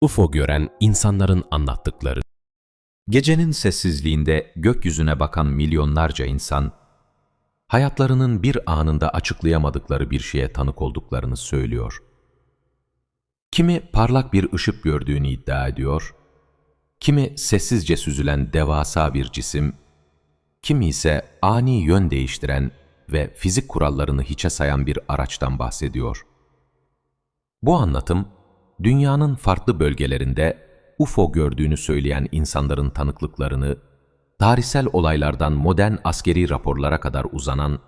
UFO gören insanların anlattıkları. Gecenin sessizliğinde gökyüzüne bakan milyonlarca insan, hayatlarının bir anında açıklayamadıkları bir şeye tanık olduklarını söylüyor. Kimi parlak bir ışık gördüğünü iddia ediyor, kimi sessizce süzülen devasa bir cisim, kimi ise ani yön değiştiren ve fizik kurallarını hiçe sayan bir araçtan bahsediyor. Bu anlatım, dünyanın farklı bölgelerinde UFO gördüğünü söyleyen insanların tanıklıklarını, tarihsel olaylardan modern askeri raporlara kadar uzanan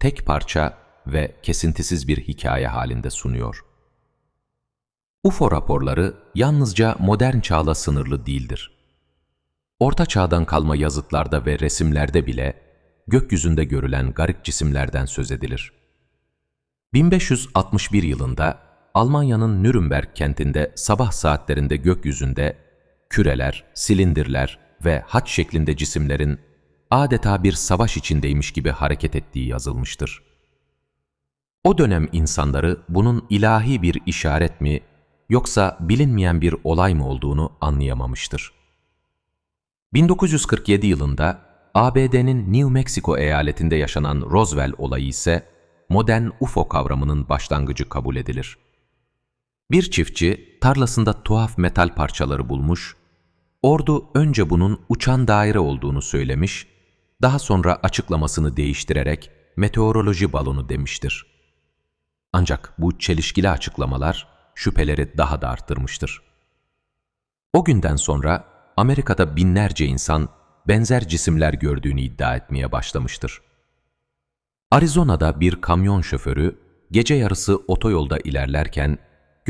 tek parça ve kesintisiz bir hikaye halinde sunuyor. UFO raporları yalnızca modern çağla sınırlı değildir. Orta çağdan kalma yazıtlarda ve resimlerde bile gökyüzünde görülen garip cisimlerden söz edilir. 1561 yılında Almanya'nın Nürnberg kentinde sabah saatlerinde gökyüzünde küreler, silindirler ve haç şeklinde cisimlerin adeta bir savaş içindeymiş gibi hareket ettiği yazılmıştır. O dönem insanları bunun ilahi bir işaret mi yoksa bilinmeyen bir olay mı olduğunu anlayamamıştır. 1947 yılında ABD'nin New Mexico eyaletinde yaşanan Roswell olayı ise modern UFO kavramının başlangıcı kabul edilir. Bir çiftçi tarlasında tuhaf metal parçaları bulmuş, ordu önce bunun uçan daire olduğunu söylemiş, daha sonra açıklamasını değiştirerek meteoroloji balonu demiştir. Ancak bu çelişkili açıklamalar şüpheleri daha da arttırmıştır. O günden sonra Amerika'da binlerce insan benzer cisimler gördüğünü iddia etmeye başlamıştır. Arizona'da bir kamyon şoförü gece yarısı otoyolda ilerlerken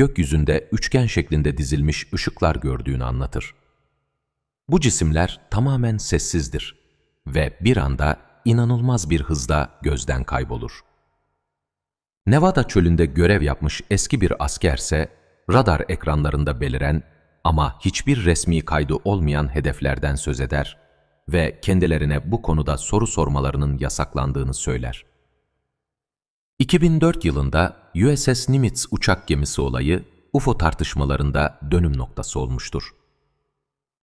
gökyüzünde üçgen şeklinde dizilmiş ışıklar gördüğünü anlatır. Bu cisimler tamamen sessizdir ve bir anda inanılmaz bir hızda gözden kaybolur. Nevada çölünde görev yapmış eski bir askerse radar ekranlarında beliren ama hiçbir resmi kaydı olmayan hedeflerden söz eder ve kendilerine bu konuda soru sormalarının yasaklandığını söyler. 2004 yılında USS Nimitz uçak gemisi olayı UFO tartışmalarında dönüm noktası olmuştur.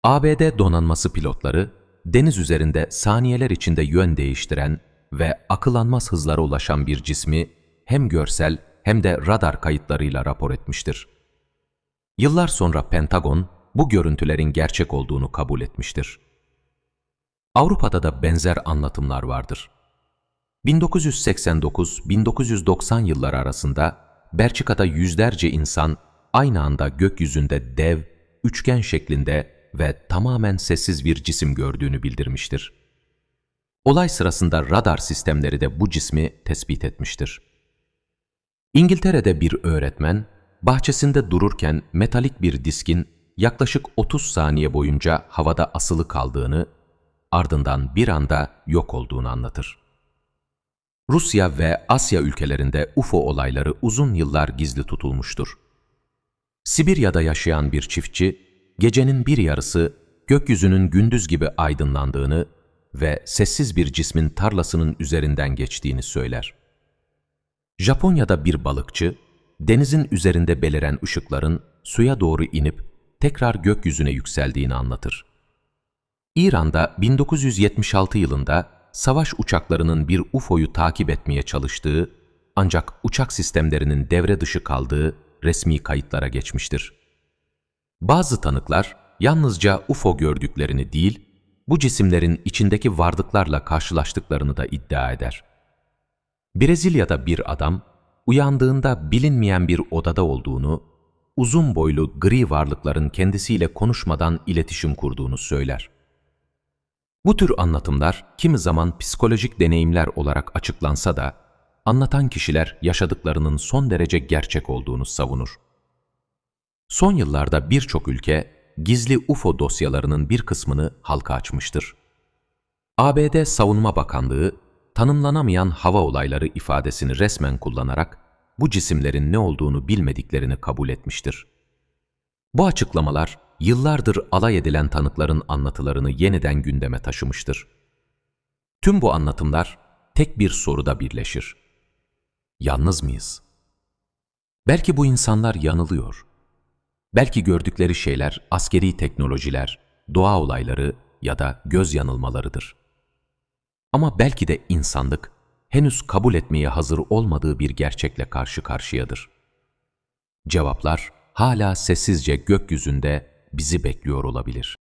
ABD donanması pilotları deniz üzerinde saniyeler içinde yön değiştiren ve akılanmaz hızlara ulaşan bir cismi hem görsel hem de radar kayıtlarıyla rapor etmiştir. Yıllar sonra Pentagon bu görüntülerin gerçek olduğunu kabul etmiştir. Avrupa'da da benzer anlatımlar vardır. 1989-1990 yılları arasında Belçika'da yüzlerce insan aynı anda gökyüzünde dev, üçgen şeklinde ve tamamen sessiz bir cisim gördüğünü bildirmiştir. Olay sırasında radar sistemleri de bu cismi tespit etmiştir. İngiltere'de bir öğretmen, bahçesinde dururken metalik bir diskin yaklaşık 30 saniye boyunca havada asılı kaldığını, ardından bir anda yok olduğunu anlatır. Rusya ve Asya ülkelerinde UFO olayları uzun yıllar gizli tutulmuştur. Sibirya'da yaşayan bir çiftçi, gecenin bir yarısı gökyüzünün gündüz gibi aydınlandığını ve sessiz bir cismin tarlasının üzerinden geçtiğini söyler. Japonya'da bir balıkçı, denizin üzerinde beliren ışıkların suya doğru inip tekrar gökyüzüne yükseldiğini anlatır. İran'da 1976 yılında savaş uçaklarının bir UFO'yu takip etmeye çalıştığı ancak uçak sistemlerinin devre dışı kaldığı resmi kayıtlara geçmiştir. Bazı tanıklar yalnızca UFO gördüklerini değil, bu cisimlerin içindeki varlıklarla karşılaştıklarını da iddia eder. Brezilya'da bir adam uyandığında bilinmeyen bir odada olduğunu, uzun boylu gri varlıkların kendisiyle konuşmadan iletişim kurduğunu söyler. Bu tür anlatımlar kimi zaman psikolojik deneyimler olarak açıklansa da, anlatan kişiler yaşadıklarının son derece gerçek olduğunu savunur. Son yıllarda birçok ülke gizli UFO dosyalarının bir kısmını halka açmıştır. ABD Savunma Bakanlığı, tanımlanamayan hava olayları ifadesini resmen kullanarak bu cisimlerin ne olduğunu bilmediklerini kabul etmiştir. Bu açıklamalar yıllardır alay edilen tanıkların anlatılarını yeniden gündeme taşımıştır. Tüm bu anlatımlar tek bir soruda birleşir. Yalnız mıyız? Belki bu insanlar yanılıyor. Belki gördükleri şeyler askeri teknolojiler, doğa olayları ya da göz yanılmalarıdır. Ama belki de insanlık henüz kabul etmeye hazır olmadığı bir gerçekle karşı karşıyadır. Cevaplar hala sessizce gökyüzünde bizi bekliyor olabilir.